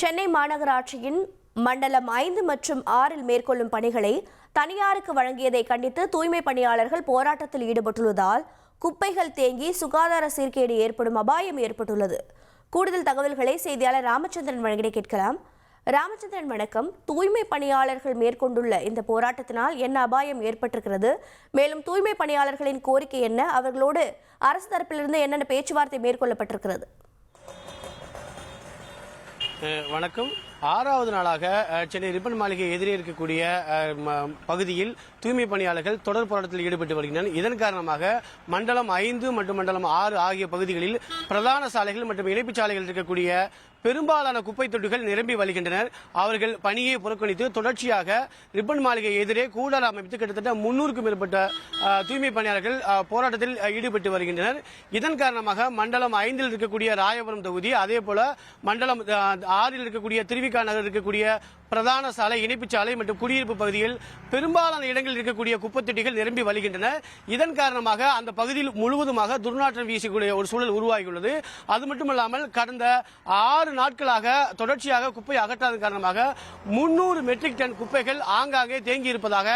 சென்னை மாநகராட்சியின் மண்டலம் ஐந்து மற்றும் ஆறில் மேற்கொள்ளும் பணிகளை தனியாருக்கு வழங்கியதை கண்டித்து தூய்மை பணியாளர்கள் போராட்டத்தில் ஈடுபட்டுள்ளதால் குப்பைகள் தேங்கி சுகாதார சீர்கேடு ஏற்படும் அபாயம் ஏற்பட்டுள்ளது. கூடுதல் தகவல்களை செய்தியாளர் ராமச்சந்திரன் வழங்கிட கேட்கலாம். ராமச்சந்திரன் வணக்கம். தூய்மை பணியாளர்கள் மேற்கொண்டுள்ள இந்த போராட்டத்தினால் என்ன அபாயம் ஏற்பட்டிருக்கிறது? மேலும் தூய்மை பணியாளர்களின் கோரிக்கை என்ன? அவர்களோடு அரசு தரப்பிலிருந்து என்னென்ன பேச்சுவார்த்தை மேற்கொள்ளப்பட்டிருக்கிறது? வணக்கம். ஆறாவது நாளாக சென்னை ரிப்பன் மாளிகை எதிரே இருக்கக்கூடிய பகுதியில் தூய்மை பணியாளர்கள் தொடர் போராட்டத்தில் ஈடுபட்டு வருகின்றனர். இதன் காரணமாக மண்டலம் ஐந்து மற்றும் மண்டலம் ஆறு ஆகிய பகுதிகளில் பிரதான சாலைகள் மற்றும் இணைப்புச் சாலைகள் இருக்கக்கூடிய பெரும்பாலான குப்பை தொட்டிகள் நிரம்பி வழிகின்றனர். அவர்கள் பணியை புறக்கணித்து தொடர்ச்சியாக ரிப்பன் மாளிகை எதிரே கூடல் அமைத்து கிட்டத்தட்ட முன்னூறுக்கும் மேற்பட்ட தூய்மை பணியாளர்கள் போராட்டத்தில் ஈடுபட்டு வருகின்றனர். இதன் காரணமாக மண்டலம் ஐந்தில் இருக்கக்கூடிய ராயபுரம் தொகுதி அதே போல மண்டலம் ஆறில் இருக்கக்கூடிய திருவி திருவிக்கா நகர் இருக்கக்கூடிய பிரதான சாலை இணைப்புச் சாலை மற்றும் குடியிருப்பு பகுதியில் பெரும்பாலான இடங்களில் இருக்கக்கூடிய குப்பத்தொட்டிகள் நிரம்பி வழிகின்றன. இதன் காரணமாக அந்த பகுதியில் முழுவதுமாக துர்நாற்றம் வீசக்கூடிய ஒரு சூழல் உருவாகியுள்ளது. அது மட்டுமல்லாமல் கடந்த ஆறு நாட்களாக தொடர்ச்சியாக குப்பை அகற்றாத காரணமாக முன்னூறு மெட்ரிக் டன் குப்பைகள் ஆங்காங்கே தேங்கி இருப்பதாக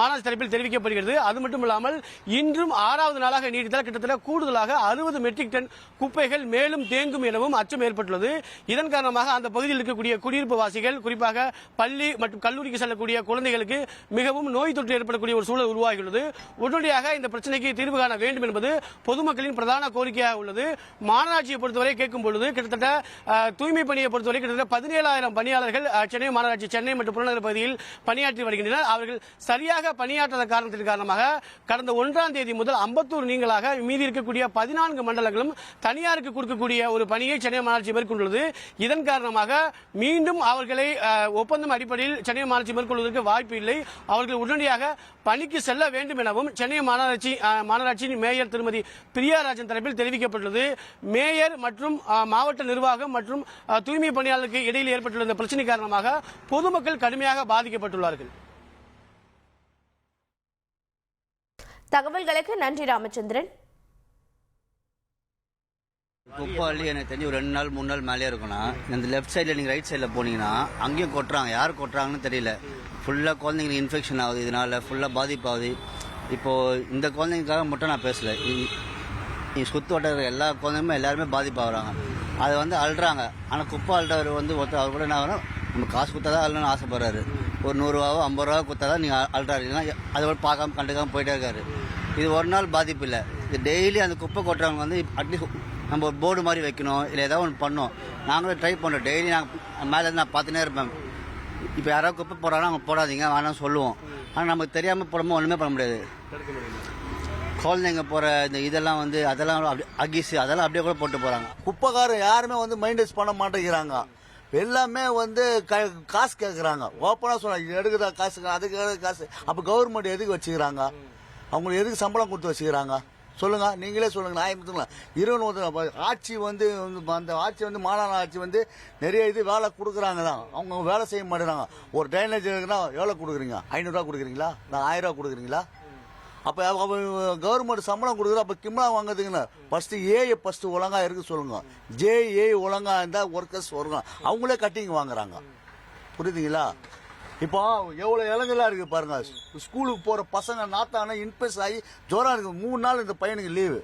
மாநகராட்சி தரப்பில் தெரிவிக்கப்படுகிறது. அது மட்டுமல்லாமல் இன்றும் ஆறாவது நாளாக நீடித்தால் கிட்டத்தட்ட கூடுதலாக அறுபது மெட்ரிக் டன் குப்பைகள் மேலும் தேங்கும் எனவும் அச்சம் ஏற்பட்டுள்ளது. இதன் காரணமாக அந்த பகுதியில் இருக்கக்கூடிய குடியிருப்பு வாசிகள் குறிப்பாக பள்ளி மற்றும் கல்லூரிக்கு செல்லக்கூடிய குழந்தைகளுக்கு மிகவும் நோய் தொற்று ஏற்படக்கூடிய ஒரு சூழல் உருவாகியுள்ளது. உடனடியாக இந்த பிரச்சனைக்கு தீர்வு காண வேண்டும் என்பது பொதுமக்களின் பிரதான கோரிக்கையாக உள்ளது. மாநகராட்சியை பொறுத்தவரை கேட்கும் பொழுது கிட்டத்தட்ட தூய்மை பணியை பொறுத்தவரை கிட்டத்தட்ட பதினேழாயிரம் பணியாளர்கள் சென்னை மாநகராட்சி சென்னை மற்றும் புறநகர் பகுதியில் பணியாற்றி வருகின்றனர். அவர்கள் சரியாக பணியாற்றாத காரணத்தின் காரணமாக கடந்த ஒன்றாம் தேதி முதல் அம்பத்தூர் நீங்களாக மீதி இருக்கக்கூடிய பதினான்கு மண்டலங்களும் தனியாருக்கு கொடுக்கக்கூடிய ஒரு பணியை சென்னை மாநகராட்சி மேற்கொண்டுள்ளது. இதன் காரணமாக மீண்டும் அவர்களை ஒப்பந்தம் அடிப்படையில் சென்னை மாநகராட்சி மேற்கொள்வதற்கு வாய்ப்பு இல்லை. அவர்கள் உடனடியாக பணிக்கு செல்ல வேண்டும் எனவும் சென்னை மாநகராட்சி மாநகராட்சியின் மேயர் திருமதி பிரியாராஜன் தரப்பில் தெரிவிக்கப்பட்டுள்ளது. மேயர் மற்றும் மாவட்ட நிர்வாகம் மற்றும் தூய்மை பணியாளருக்கு இடையில் ஏற்பட்டுள்ள இந்த பிரச்சனை காரணமாக பொதுமக்கள் கடுமையாக பாதிக்கப்பட்டுள்ளார்கள். தகவல்களுக்கு நன்றி ராமச்சந்திரன். குப்பை அள்ளி எனக்கு தெரிஞ்சு ஒரு ரெண்டு நாள் மூணு நாள் மேலே இருக்கும்னா இந்த லெஃப்ட் சைடில் நீங்கள் ரைட் சைடில் போனீங்கன்னா அங்கேயும் கொட்டுறாங்க. யார் கொட்டுறாங்கன்னு தெரியல. ஃபுல்லாக குழந்தைங்களுக்கு இன்ஃபெக்ஷன் ஆகுது இதனால் ஃபுல்லாக பாதிப்பாகுது. இப்போது இந்த குழந்தைங்களுக்காக மட்டும் நான் பேசலை. நீ சுற்று வட்டார எல்லா குழந்தைங்களுமே எல்லாருமே பாதிப்பாகிறாங்க. அதை வந்து அழுறாங்க ஆனால் குப்பை அழுறவர் வந்து ஒருத்தர் அவர் கூட என்ன ஆகணும் நம்ம காசு கொடுத்தா தான் அள்ளணும்னு ஆசைப்படுறாரு. ஒரு நூறுரூவாவோ ஐம்பது ரூபா கொடுத்தா தான் நீங்கள் அழுறாரு இல்லைன்னா அதை கூட பார்க்காம கண்டுக்காமல் போயிட்டே இருக்காரு. இது ஒரு நாள் பாதிப்பு இல்லை. இது டெய்லி அந்த குப்பை கொட்டுறவங்க வந்து அட்லீஸ்ட் நம்ம ஒரு போர்டு மாதிரி வைக்கணும் இல்லை ஏதாவது ஒன்று பண்ணோம் நாங்களும் ட்ரை பண்ணுறோம் டெய்லி நாங்கள் மேலே நான் பார்த்துனே இருப்பேன். இப்போ யாராவது குப்பை போடுறாங்கன்னா அவங்க போடாதீங்க வேணாம் சொல்லுவோம். ஆனால் நமக்கு தெரியாமல் போடும்போது ஒன்றுமே பண்ண முடியாது. குழந்தைங்க போகிற இந்த இதெல்லாம் வந்து அதெல்லாம் அப்படி அகிசு அதெல்லாம் அப்படியே கூட போட்டு போகிறாங்க குப்பைக்காரன் யாருமே வந்து மைண்டஸ் பண்ண மாட்டேங்கிறாங்க. எல்லாமே வந்து க- காசு கேட்குறாங்க ஓப்பனாக சொன்னாங்க எடுக்குதா காசு அதுக்கு காசு? அப்போ கவர்மெண்ட் எதுக்கு வச்சுக்கிறாங்க? அவங்களுக்கு எதுக்கு சம்பளம் கொடுத்து வச்சுக்கிறாங்க? சொல்லுங்க நீங்களே சொல்லுங்க நான் எடுத்துங்களா இருபது ஆட்சி வந்து அந்த ஆட்சி வந்து மாநில ஆட்சி வந்து நிறைய இது வேலை கொடுக்குறாங்க தான். அவங்க வேலை செய்ய மாட்டேங்கிறாங்க ஒரு ட்ரைனேஜ் இருக்குன்னா எவ்வளோ கொடுக்குறீங்க? ஐநூறுரூவா கொடுக்குறீங்களா? நான் ஆயிரம் ரூபா கொடுக்குறீங்களா? அப்போ கவர்மெண்ட் சம்பளம் கொடுக்குற அப்போ கிம்லா வாங்குறதுங்கண்ணா ஃபஸ்ட்டு ஏஐ ஃபஸ்ட்டு ஒழுங்காக இருக்கு சொல்லுங்க. ஜேஏ ஒழுங்காக ஒழுங்கா ஒர்க்கர்ஸ் வருங்க அவங்களே கட்டிங் வாங்குறாங்க. புரியுதுங்களா? இப்போ எவ்வளோ இளைஞர்களா இருக்கு பாருங்க. ஸ்கூலுக்கு போகிற பசங்க நாத்தான இன்ஃபெக்ட் ஆகி ஜுரம் இருக்கு. மூணு நாள் இந்த பையனுக்கு லீவு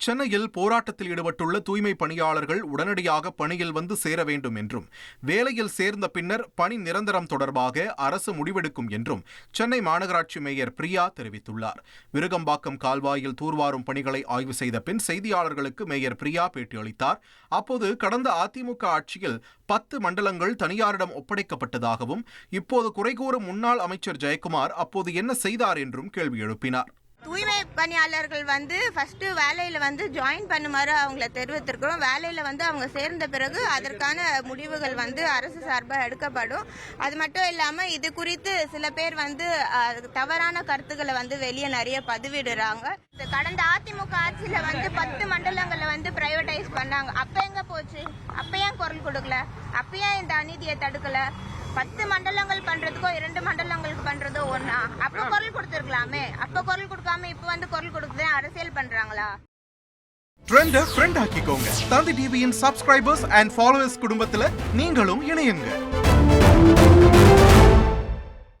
சென்னையில் போராட்டத்தில் ஈடுபட்டுள்ள தூய்மை பணியாளர்கள் உடனடியாக பணியில் வந்து சேர வேண்டும் என்றும் வேலையில் சேர்ந்த பின்னர் பணி நிரந்தரம் தொடர்பாக அரசு முடிவெடுக்கும் என்றும் சென்னை மாநகராட்சி மேயர் பிரியா தெரிவித்துள்ளார். விருகம்பாக்கம் கால்வாயில் தூர்வாரும் பணிகளை ஆய்வு செய்த பின் செய்தியாளர்களுக்கு மேயர் பிரியா பேட்டியளித்தார் அப்போது கடந்த அதிமுக ஆட்சியில் பத்து மண்டலங்கள் தனியாரிடம் ஒப்படைக்கப்பட்டதாகவும் இப்போது குறை கூறும் முன்னாள் அமைச்சர் ஜெயக்குமார் அப்போது என்ன செய்தார் என்றும் கேள்வி எழுப்பினார். தூய்மை பணியாளர்கள் வந்து ஃபர்ஸ்ட் வேலையில வந்து ஜாயின் பண்ணுமாறு அவங்கள தெரிவித்திருக்கிறோம். வேலையில வந்து அவங்க சேர்ந்த பிறகு அதற்கான முடிவுகள் வந்து அரசு சார்பாக எடுக்கப்படும். அது மட்டும் இல்லாமல் இது குறித்து சில பேர் வந்து தவறான கருத்துக்களை வந்து வெளியே நிறைய பதிவிடுறாங்க. இந்த கடந்த அதிமுக ஆட்சியில வந்து பத்து மண்டலங்களை வந்து பிரைவேடைஸ் பண்ணாங்க. அப்ப எங்க போச்சு? அப்ப ஏன் குரல் கொடுக்கல? அப்ப ஏன் இந்த அநீதியை தடுக்கல? பத்து மண்டலங்கள் பண்றதுக்கோ இரண்டு மண்டலங்களுக்கு பண்றதோ ஒண்ணா? அப்ப குரல் கொடுத்திருக்கலாமே. அப்ப குரல் கொடுக்காம இப்ப வந்து குரல் கொடுக்குது அரசியல் பண்றாங்களா? ட்ரெண்ட ஃப்ரெண்ட் ஆக்கிக்கோங்க. தந்தி டிவியின் சப்ஸ்கிரைபர்ஸ் அண்ட் ஃபாலோவர்ஸ் குடும்பத்துல நீங்களும் இணையுங்க.